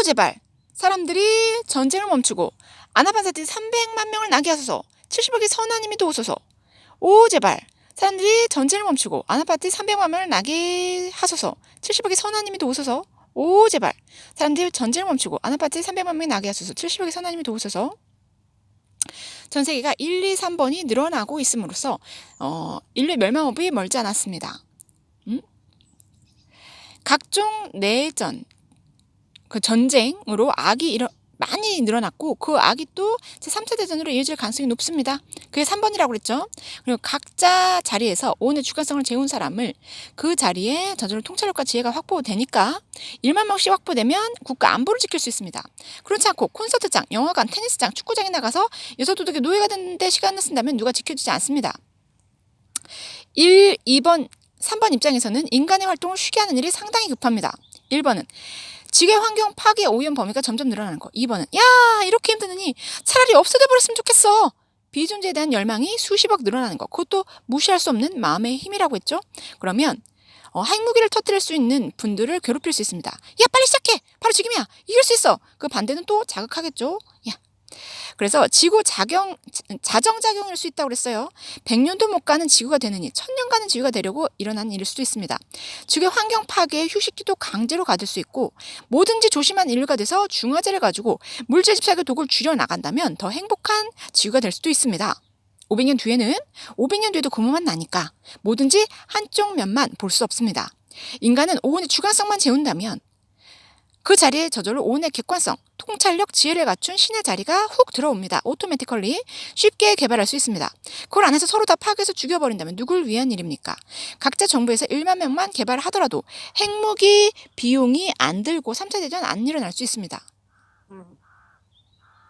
오 제발. 사람들이 전쟁을 멈추고 아나반사티 300만 명을 나게 하소서. 70억의 선하님이 도우소서. 오 제발. 사람들이 전쟁을 멈추고 아나파티 300만 명을 나게 하소서. 70억의 선하님이 도우소서. 오 제발. 사람들이 전쟁을 멈추고 아나파티 300만 명이 나게 하소서. 70억의 선하님이 도우소서. 전 세계가 1, 2, 3번이 늘어나고 있음으로써 어, 인류 멸망업이 멀지 않았습니다. 음? 각종 내전, 그 전쟁으로 악이 일어, 많이 늘어났고 그 악이 또 제3차 대전으로 이어질 가능성이 높습니다. 그게 3번이라고 그랬죠. 그리고 각자 자리에서 오온의 주관성을 재운 사람을 그 자리에 저절로 통찰력과 지혜가 확보되니까 1만 명씩 확보되면 국가 안보를 지킬 수 있습니다. 그렇지 않고 콘서트장, 영화관, 테니스장, 축구장에 나가서 여섯 도둑의 노예가 됐는데 시간을 쓴다면 누가 지켜주지 않습니다. 1, 2번, 3번 입장에서는 인간의 활동을 쉬게 하는 일이 상당히 급합니다. 1번은 지계 환경 파괴 오염 범위가 점점 늘어나는 거. 2번은 야 이렇게 힘드느니 차라리 없어져 버렸으면 좋겠어. 비존재에 대한 열망이 수십억 늘어나는 거. 그것도 무시할 수 없는 마음의 힘이라고 했죠. 그러면 어, 핵무기를 터뜨릴 수 있는 분들을 괴롭힐 수 있습니다. 야 빨리 시작해. 바로 지금이야. 이길 수 있어. 그 반대는 또 자극하겠죠. 야. 그래서 지구 자경 자정작용일 수 있다고 그랬어요. 100년도 못 가는 지구가 되느니 천년 가는 지구가 되려고 일어난 일일 수도 있습니다. 지구의 환경 파괴에 휴식기도 강제로 가질 수 있고 뭐든지 조심한 인류가 돼서 중화제를 가지고 물질 집착의 독을 줄여 나간다면 더 행복한 지구가 될 수도 있습니다. 500년 뒤에는 500년 뒤에도 고무만 나니까 뭐든지 한쪽 면만 볼 수 없습니다. 인간은 오온의 주관성만 재운다면 그 자리에 저절로 오온의 객관성, 통찰력, 지혜를 갖춘 신의 자리가 훅 들어옵니다. 오토매티컬리 쉽게 개발할 수 있습니다. 그걸 안 해서 서로 다 파괴해서 죽여버린다면 누굴 위한 일입니까? 각자 정부에서 1만 명만 개발을 하더라도 핵무기 비용이 안 들고 3차 대전 안 일어날 수 있습니다. 음.